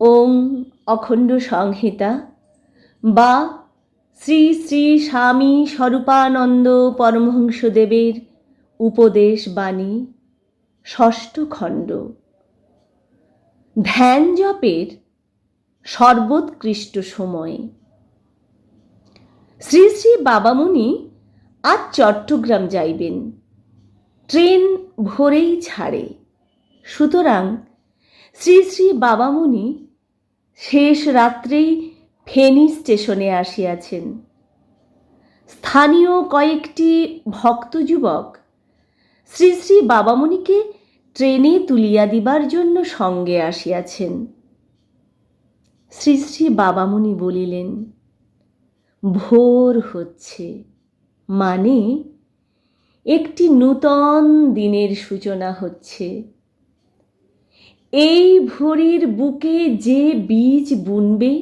ওং অখণ্ড সংহিতা। বা শ্রী শ্রী স্বামী স্বরূপানন্দ পরমহংসদেবের উপদেশ বাণী, ষষ্ঠ খণ্ড। ধ্যান জপের সর্বোৎকৃষ্ট সময়। শ্রী শ্রী বাবামণি আজ চট্টগ্রাম যাইবেন। ট্রেন ভোরেই ছাড়ে। সুতরাং শ্রী শ্রী বাবামণি শেষ রাত্রেই ফেনী স্টেশনে আসিয়াছেন। স্থানীয় কয়েকটি ভক্ত যুবক শ্রী শ্রী বাবামণিকে ট্রেনে তুলিয়া দিবার জন্য সঙ্গে আসিয়াছেন। শ্রী শ্রী বাবামণি বলিলেন, ভোর হচ্ছে মানে একটি নূতন দিনের সূচনা হচ্ছে। এই ভরির বুকে যে বীজ বুনবে,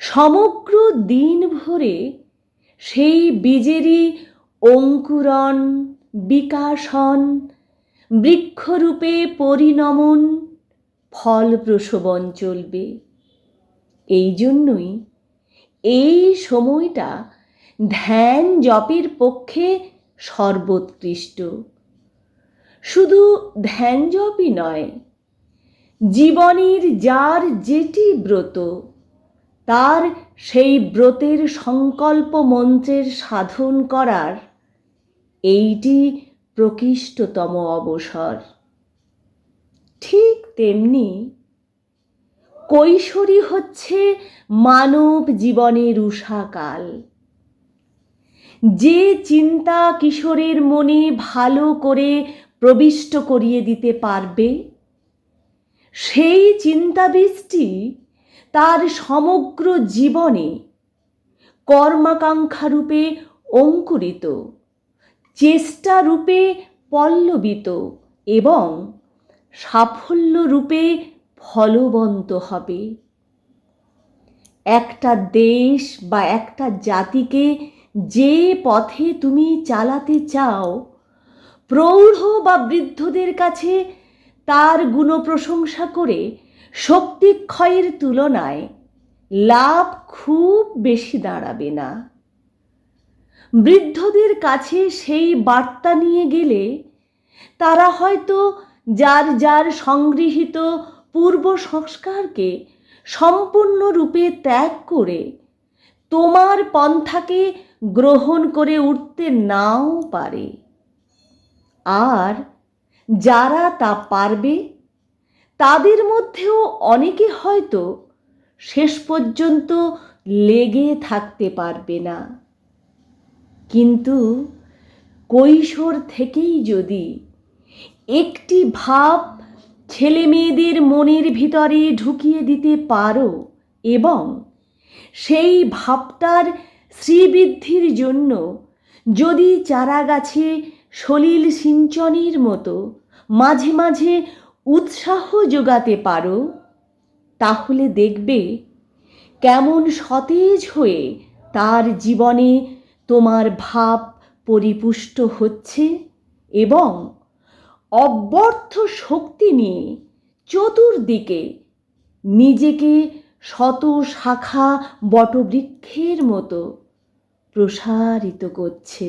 সমগ্র দিন ভরে সেই বীজেরই অঙ্কুরণ, বিকাশন, বৃক্ষরূপে পরিণমন ফল প্রসবন চলবে। এই জন্যই এই সময়টা ধ্যান জপের পক্ষে সর্বোৎকৃষ্ট। শুধু ধ্যান জপই নয়, জীবনের যার যেটি ব্রত, তার সেই ব্রতের সংকল্প মন্ত্রের সাধন করার এইটি প্রকৃষ্টতম অবসর। ঠিক তেমনি কৈশোরী হচ্ছে মানব জীবনের উষাকাল যে চিন্তা কিশোরের মনে ভালো করে প্রবিষ্ট করিয়ে দিতে পারবে? সেই চিন্তাবৃষ্টি তার সমগ্র জীবনে কর্মাকাঙ্ক্ষারূপে অঙ্কুরিত, চেষ্টারূপে পল্লবিত এবং সাফল্যরূপে ফলবন্ত হবে। একটা দেশ বা একটা জাতিকে যে পথে তুমি চালাতে চাও প্রৌঢ় বা বৃদ্ধদের কাছে তার গুণ প্রশংসা করে শক্তিক্ষয়ের তুলনায় লাভ খুব বেশি দাঁড়াবে না। বৃদ্ধদের কাছে সেই বার্তা নিয়ে গেলে তারা হয়তো যার যার সংগৃহীত পূর্ব সংস্কারকে সম্পূর্ণরূপে ত্যাগ করে তোমার পন্থাকে গ্রহণ করে উঠতে নাও পারে। আর যারা তা পারবে, তাদের মধ্যেও অনেকে হয়তো শেষ পর্যন্ত লেগে থাকতে পারবে না। কিন্তু কৈশোর থেকেই যদি একটি ভাব ছেলে মেয়েদের মনের ভিতরে ঢুকিয়ে দিতে পারো এবং সেই ভাবটার শ্রীবৃদ্ধির জন্য যদি চারা গাছে সলিল সিঞ্চনের মতো মাঝে মাঝে উৎসাহ যোগাতে পারো, তাহলে দেখবে কেমন সতেজ হয়ে তার জীবনে তোমার ভাব পরিপুষ্ট হচ্ছে এবং অব্যর্থ শক্তি নিয়ে চতুর্দিকে নিজেকে শত শাখা বটবৃক্ষের মতো প্রসারিত করছে।